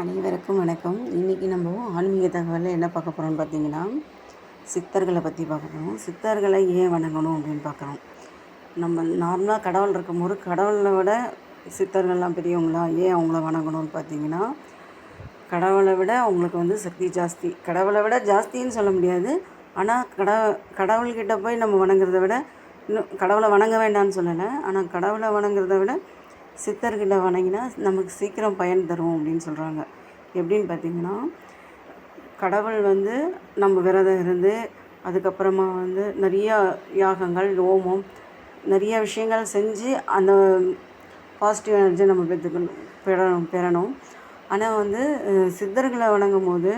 அனைவருக்கும் வணக்கம். இன்றைக்கி நம்ம ஆன்மீக தகவலில் என்ன பார்க்க போகிறோம்னு பார்த்தீங்கன்னா சித்தர்களை பற்றி பார்க்க போகிறோம் சித்தர்களை ஏன் வணங்கணும் அப்படின்னு பார்க்குறோம். நம்ம நார்மலாக கடவுள் இருக்கும்போது கடவுளை விட சித்தர்கள்லாம் பெரியவங்களா ஏன் அவங்கள வணங்கணும்னு பார்த்தீங்கன்னா கடவுளை விட அவங்களுக்கு வந்து சக்தி ஜாஸ்தி. கடவுளை விட ஜாஸ்தின்னு சொல்ல முடியாது. ஆனால் கட கடவுள்கிட்ட போய் நம்ம வணங்குறத விட இன்னும் கடவுளை வணங்க வேண்டாம்னு சொல்லலை. ஆனால் கடவுளை வணங்குறத விட சித்தர்கிட்ட வணங்கினா நமக்கு சீக்கிரம் பயன் தரும் அப்படின்னு சொல்கிறாங்க எப்படின்னு பார்த்தீங்கன்னா கடவுள் வந்து நம்ம விரதம் இருந்து அதுக்கப்புறமா வந்து நிறையா யாகங்கள் ஹோமம் நிறைய விஷயங்கள் செஞ்சு அந்த பாசிட்டிவ் எனர்ஜி நம்ம பெற்றுக்கணும் பெறணும் பெறணும். ஆனால் வந்து சித்தர்களை வணங்கும் போது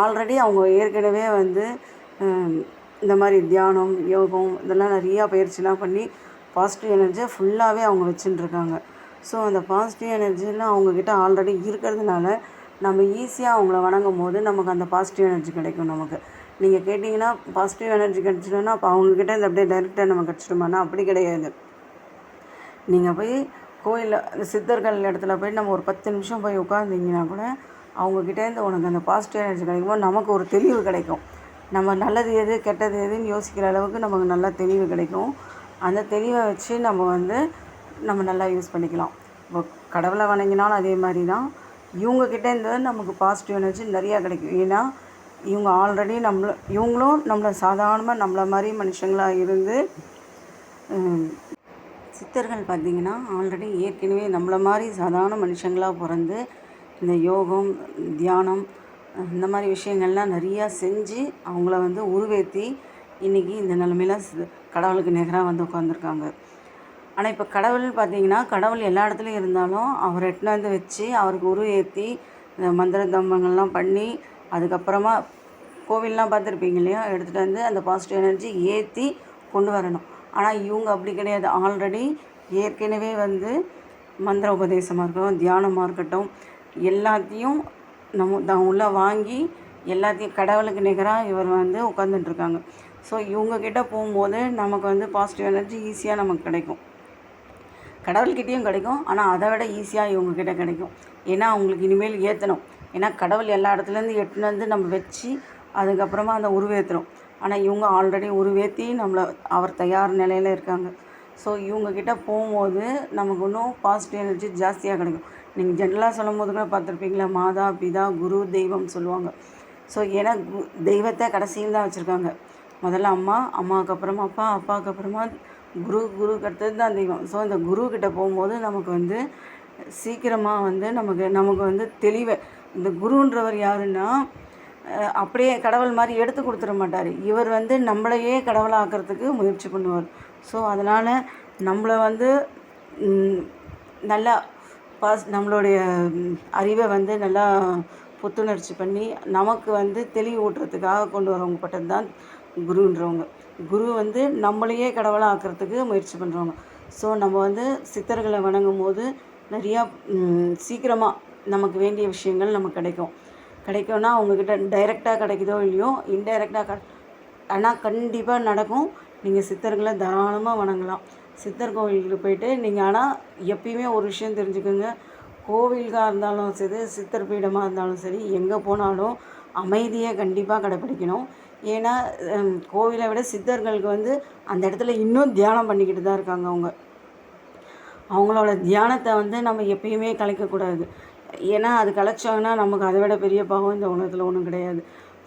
ஆல்ரெடி அவங்க ஏற்கனவே வந்து இந்த மாதிரி தியானம் யோகம் இதெல்லாம் நிறையா பயிற்சிலாம் பண்ணி பாசிட்டிவ் எனர்ஜியை ஃபுல்லாகவே அவங்க வச்சுட்டுருக்காங்க இருக்காங்க. ஸோ அந்த பாசிட்டிவ் எனர்ஜிலாம் அவங்கக்கிட்ட ஆல்ரெடி இருக்கிறதுனால நம்ம ஈஸியாக அவங்கள வணங்கும் போது நமக்கு அந்த பாசிட்டிவ் எனர்ஜி கிடைக்கும் நமக்கு. நீங்கள் கேட்டிங்கன்னா பாசிட்டிவ் எனர்ஜி கிடச்சிட்டோன்னா அப்போ அவங்கக்கிட்ட இந்த அப்படியே டைரெக்டாக நம்ம கிடச்சிட்டோமானா அப்படி கிடையாது. நீங்கள் போய் கோயிலில் அந்த சித்தர்கள் இடத்துல போய் நம்ம ஒரு பத்து நிமிஷம் போய் உட்காந்திங்கன்னா கூட அவங்கக்கிட்டேருந்து உனக்கு அந்த பாசிட்டிவ் எனர்ஜி கிடைக்கும்போது நமக்கு ஒரு தெளிவு கிடைக்கும். நம்ம நல்லது எது கெட்டது எதுன்னு யோசிக்கிற அளவுக்கு நமக்கு நல்லா தெளிவு கிடைக்கும். அந்த தெளிவை வச்சு நம்ம வந்து நம்ம நல்லா யூஸ் பண்ணிக்கலாம். இப்போ கடவுளை வணங்கினாலும் அதே மாதிரி தான் இவங்கக்கிட்டேருந்து நமக்கு பாசிட்டிவ் எனர்ஜி நிறையா கிடைக்கும். ஏன்னா இவங்க ஆல்ரெடி நம்மள இவங்களும் நம்மளை சாதாரணமாக நம்மளை மாதிரி மனுஷங்களாக இருந்து சித்தர்கள் பார்த்திங்கன்னா ஆல்ரெடி ஏற்கனவே நம்மளை மாதிரி சாதாரண மனுஷங்களாக பிறந்து இந்த யோகம் தியானம் இந்த மாதிரி விஷயங்கள்லாம் நிறையா செஞ்சு அவங்கள வந்து உருவேற்றி இன்றைக்கி இந்த நிலமையில கடவுளுக்கு நிகராக வந்து உட்காந்துருக்காங்க ஆனால் இப்போ கடவுள் பார்த்தீங்கன்னா கடவுள் எல்லா இடத்துலையும் இருந்தாலும் அவர் எட்டுன்னு வந்து வச்சு அவருக்கு உருவேற்றி இந்த மந்திர தம்பங்கள்லாம் பண்ணி அதுக்கப்புறமா கோவில்லாம் பார்த்துருப்பீங்க இல்லையா? எடுத்துகிட்டு வந்து அந்த பாசிட்டிவ் எனர்ஜி ஏற்றி கொண்டு வரணும். ஆனால் இவங்க அப்படி கிடையாது. ஆல்ரெடி ஏற்கனவே வந்து மந்திர உபதேசமாக இருக்கட்டும் தியானமாக இருக்கட்டும் எல்லாத்தையும் நம்ம தான் உள்ளே வாங்கி எல்லாத்தையும் கடவுளுக்கு நிகராக இவர் வந்து உட்காந்துட்டுருக்காங்க ஸோ இவங்கக்கிட்ட போகும்போது நமக்கு வந்து பாசிட்டிவ் எனர்ஜி ஈஸியாக நமக்கு கிடைக்கும். கடவுள்கிட்டேயும் கிடைக்கும். ஆனால் அதை விட ஈஸியாக இவங்கக்கிட்ட கிடைக்கும். ஏன்னா அவங்களுக்கு இனிமேல் ஏற்றணும் ஏன்னா கடவுள் எல்லா இடத்துலேருந்து எட்டுன்னு வந்து நம்ம வச்சு அதுக்கப்புறமா அந்த உருவேற்றுறோம் ஆனால் இவங்க ஆல்ரெடி உருவேற்றி நம்மளை அவர் தயார் நிலையில் இருக்காங்க. ஸோ இவங்கக்கிட்ட போகும்போது நமக்கு இன்னும் பாசிட்டிவ் எனர்ஜி ஜாஸ்தியாக கிடைக்கும். நீங்கள் ஜென்ரலாக சொல்லும் போது கூட பார்த்துருப்பீங்களா? மாதா பிதா குரு தெய்வம் சொல்லுவாங்க. ஸோ ஏன்னா கு- தெய்வத்தை கடைசியில் தான் வச்சுருக்காங்க. முதல்ல அம்மா அம்மாவுக்கு அப்புறமா அப்பா அப்பாவுக்கு அப்புறமா குரு குரு அடுத்தது தான் தெய்வம் ஸோ இந்த குரு போகும்போது நமக்கு வந்து சீக்கிரமாக வந்து நமக்கு நமக்கு வந்து தெளிவை. இந்த குருன்றவர் யாருன்னா அப்படியே கடவுள் மாதிரி எடுத்து கொடுத்துட மாட்டார். இவர் வந்து நம்மளையே கடவுளாக்குறதுக்கு முயற்சி பண்ணுவார். ஸோ அதனால் நம்மளை வந்து நல்லா பாஸ் நம்மளுடைய அறிவை வந்து நல்லா புத்துணர்ச்சி பண்ணி நமக்கு வந்து தெளிவு ஊட்டுறதுக்காக கொண்டு வரவங்க பட்டது தான் குருன்றவங்க. குரு வந்து நம்மளையே கடவுளாக ஆக்கிறதுக்கு முயற்சி பண்ணுறவங்க ஸோ நம்ம வந்து சித்தர்களை வணங்கும் போது நிறையா சீக்கிரமாக நமக்கு வேண்டிய விஷயங்கள் நமக்கு கிடைக்கும். கிடைக்கும்னா அவங்கக்கிட்ட டைரெக்டாக கிடைக்குதோ இல்லையோ இன்டைரக்டாக க ஆனால் கண்டிப்பாக நடக்கும். நீங்கள் சித்தர்களை தாராளமாக வணங்கலாம். சித்தர் கோவிலுக்கு போயிட்டு நீங்கள் ஆனால் எப்பயுமே ஒரு விஷயம் தெரிஞ்சுக்கோங்க. கோவிலுக்காக இருந்தாலும் சரி சித்தர் பீடமாக இருந்தாலும் சரி எங்கே போனாலும் அமைதியை கண்டிப்பாக கடைப்பிடிக்கணும் ஏன்னா கோவிலை விட சித்தர்களுக்கு வந்து அந்த இடத்துல இன்னும் தியானம் பண்ணிக்கிட்டு தான் இருக்காங்க அவங்க. அவங்களோட தியானத்தை வந்து நம்ம எப்பயுமே கலைக்கக்கூடாது. ஏன்னா அது கலைச்சாங்கன்னா நமக்கு அதை விட பெரிய பாவம் இந்த உலகத்தில் ஒன்றும் கிடையாது.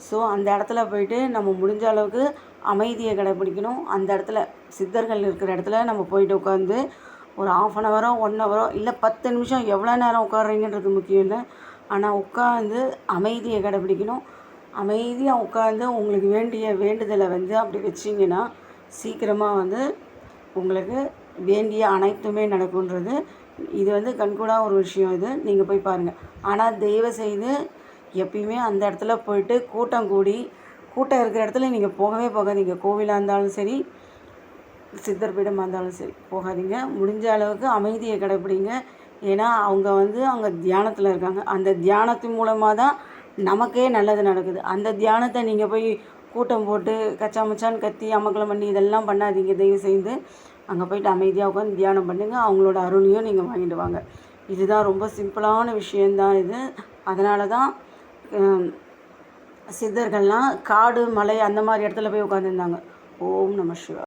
ஸோ அந்த இடத்துல போயிட்டு நம்ம முடிஞ்ச அளவுக்கு அமைதியை கடைப்பிடிக்கணும். அந்த இடத்துல சித்தர்கள் இருக்கிற இடத்துல நம்ம போயிட்டு உட்காந்து ஒரு ஆஃப் அன் ஹவரோ ஒன் ஹவரோ இல்லை பத்து நிமிஷம் எவ்வளோ நேரம் உட்காடுறீங்கன்றது முக்கியம் இல்லை. ஆனால் உட்காந்து அமைதியை கடைப்பிடிக்கணும். அமைதியாக உட்காந்து உங்களுக்கு வேண்டிய வேண்டுதலை வந்து அப்படி வச்சிங்கன்னா சீக்கிரமாக வந்து உங்களுக்கு வேண்டிய அனைத்துமே நடக்குன்றது இது வந்து கண்கூடாக ஒரு விஷயம் இது. நீங்கள் போய் பாருங்கள் ஆனால் தயவு செய்து எப்பயுமே அந்த இடத்துல போயிட்டு கூட்டம் கூடி கூட்டம் இருக்கிற இடத்துல நீங்கள் போகவே போகாதீங்க. கோவிலாக இருந்தாலும் சரி சித்தர் பீடமாக இருந்தாலும் சரி போகாதீங்க. முடிஞ்ச அளவுக்கு அமைதியை கடைப்பிடிங்க. ஏன்னா அவங்க வந்து அவங்க தியானத்தில் இருக்காங்க. அந்த தியானத்தின் மூலமாக தான் நமக்கே நல்லது நடக்குது. அந்த தியானத்தை நீங்கள் போய் கூட்டம் போட்டு கச்சா மச்சான்னு கத்தி அமக்கலம் பண்ணி இதெல்லாம் பண்ணாதீங்க. தயவு செய்து அங்கே போயிட்டு அமைதியாக உட்காந்து தியானம் பண்ணுங்கள் அவங்களோட அருளையும் நீங்கள் வாங்கிட்டு வாங்க. இதுதான் ரொம்ப சிம்பிளான விஷயந்தான் இது. அதனால தான் சித்தர்கள்லாம் காடு மலை அந்த மாதிரி இடத்துல போய் உட்காந்துருந்தாங்க ஓம் நம சிவா